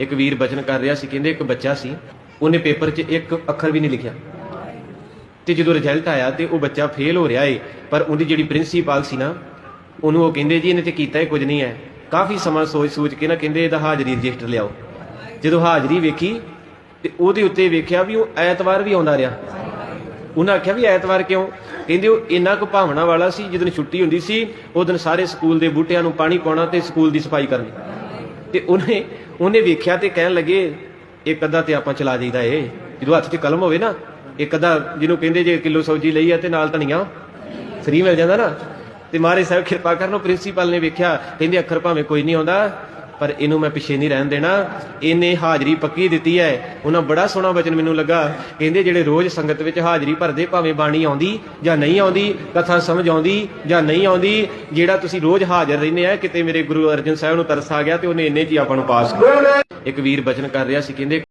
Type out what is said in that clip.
ਇੱਕ ਵੀਰ ਬਚਨ ਕਰ ਰਿਹਾ ਸੀ, ਕਹਿੰਦੇ ਇੱਕ ਬੱਚਾ ਸੀ, ਉਹਨੇ ਪੇਪਰ 'ਚ ਇੱਕ ਅੱਖਰ ਵੀ ਨਹੀਂ ਲਿਖਿਆ। ਤੇ ਜਦੋਂ ਰਿਜ਼ਲਟ ਆਇਆ ਤੇ ਉਹ ਬੱਚਾ ਫੇਲ ਹੋ ਰਿਹਾ ਏ, ਪਰ ਉਹਦੀ ਜਿਹੜੀ ਪ੍ਰਿੰਸੀਪਲ ਸੀ ਨਾ, ਉਹਨੂੰ ਉਹ ਕਹਿੰਦੇ ਜੀ ਇਹਨੇ ਤੇ ਕੀਤਾ ਹੀ ਕੁਝ ਨਹੀਂ ਹੈ। ਕਾਫੀ ਸਮਾਂ ਸੋਚ ਸੋਚ ਕੇ ਨਾ ਕਹਿੰਦੇ ਇਹਦਾ ਹਾਜ਼ਰੀ ਰਜਿਸਟਰ ਲਿਆਓ। ਜਦੋਂ ਹਾਜ਼ਰੀ ਵੇਖੀ ਤੇ ਉਹਦੇ ਉੱਤੇ ਵੇਖਿਆ ਵੀ ਉਹ ਐਤਵਾਰ ਵੀ ਆਉਂਦਾ ਰਿਹਾ। ਉਹਨਾਂ ਆਖਿਆ ਵੀ ਐਤਵਾਰ ਕਿਉਂ? ਕਹਿੰਦੇ ਉਹ ਇੰਨਾ ਕੁ ਭਾਵਨਾ ਵਾਲਾ ਸੀ ਜਦੋਂ ਛੁੱਟੀ ਹੁੰਦੀ ਸੀ, ਉਹ ਦਿਨ ਸਾਰੇ ਸਕੂਲ ਦੇ ਬੂਟਿਆਂ ਨੂੰ ਪਾਣੀ ਪਾਉਣਾ ਤੇ ਸਕੂਲ ਦੀ ਸਫ਼ਾਈ ਕਰਨੀ। ਤੇ ਉਹਨੇ ਉਹਨੇ ਵੇਖਿਆ ਤੇ ਕਹਿਣ ਲੱਗੇ, ਇੱਕ ਅੱਧਾ ਤੇ ਆਪਾਂ ਚਲਾ ਜਾਈਦਾ ਏ। ਜਦੋਂ ਹੱਥ 'ਚ ਕਲਮ ਹੋਵੇ ਨਾ, ਇੱਕ ਅੱਧਾ ਜਿਹਨੂੰ ਕਹਿੰਦੇ ਜੇ ਕਿਲੋ ਸਬਜ਼ੀ ਲਈ ਆ ਤੇ ਨਾਲ ਧਨੀਆ, ਫਰੀ ਮਿਲ ਜਾਂਦਾ ਨਾ। ਤੇ ਮਹਾਰਾਜ ਸਾਹਿਬ ਕਿਰਪਾ ਕਰਨ, ਉਹ ਪ੍ਰਿੰਸੀਪਲ ਨੇ ਵੇਖਿਆ, ਕਹਿੰਦੇ ਅੱਖਰ ਭਾਵੇਂ ਕੋਈ ਨਹੀਂ ਆਉਂਦਾ। ਪਰ ਇਹਨੂੰ ਮੈਂ ਪਿੱਛੇ ਨਹੀਂ ਰਹਿਣ ਦੇਣਾ। ਇਹਨੇ ਹਾਜ਼ਰੀ ਪੱਕੀ ਦਿੱਤੀ ਹੈ। ਉਹਨਾਂ ਬੜਾ ਸੋਹਣਾ ਵਚਨ ਮੈਨੂੰ ਲੱਗਾ। ਕਹਿੰਦੇ ਜਿਹੜੇ ਰੋਜ਼ ਸੰਗਤ ਵਿੱਚ ਹਾਜ਼ਰੀ ਭਰਦੇ ਭਾਵੇਂ ਬਾਣੀ ਆਉਂਦੀ ਜਾਂ ਨਹੀਂ ਆਉਂਦੀ, ਕਥਾ ਸਮਝ ਆਉਂਦੀ ਜਾਂ ਨਹੀਂ ਆਉਂਦੀ, ਜਿਹੜਾ ਤੁਸੀਂ ਰੋਜ਼ ਹਾਜ਼ਰ ਰਹਿੰਦੇ ਆ, ਕਿਤੇ ਮੇਰੇ ਗੁਰੂ ਅਰਜਨ ਸਾਹਿਬ ਨੂੰ ਤਰਸ ਆ ਗਿਆ ਤੇ ਉਹਨੇ ਇੰਨੇ ਜੀ ਆਪਾਂ ਨੂੰ ਪਾਸ ਕਰ ਇੱਕ ਵੀਰ ਬਚਨ ਕਰ ਰਿਹਾ ਸੀ, ਕਹਿੰਦੇ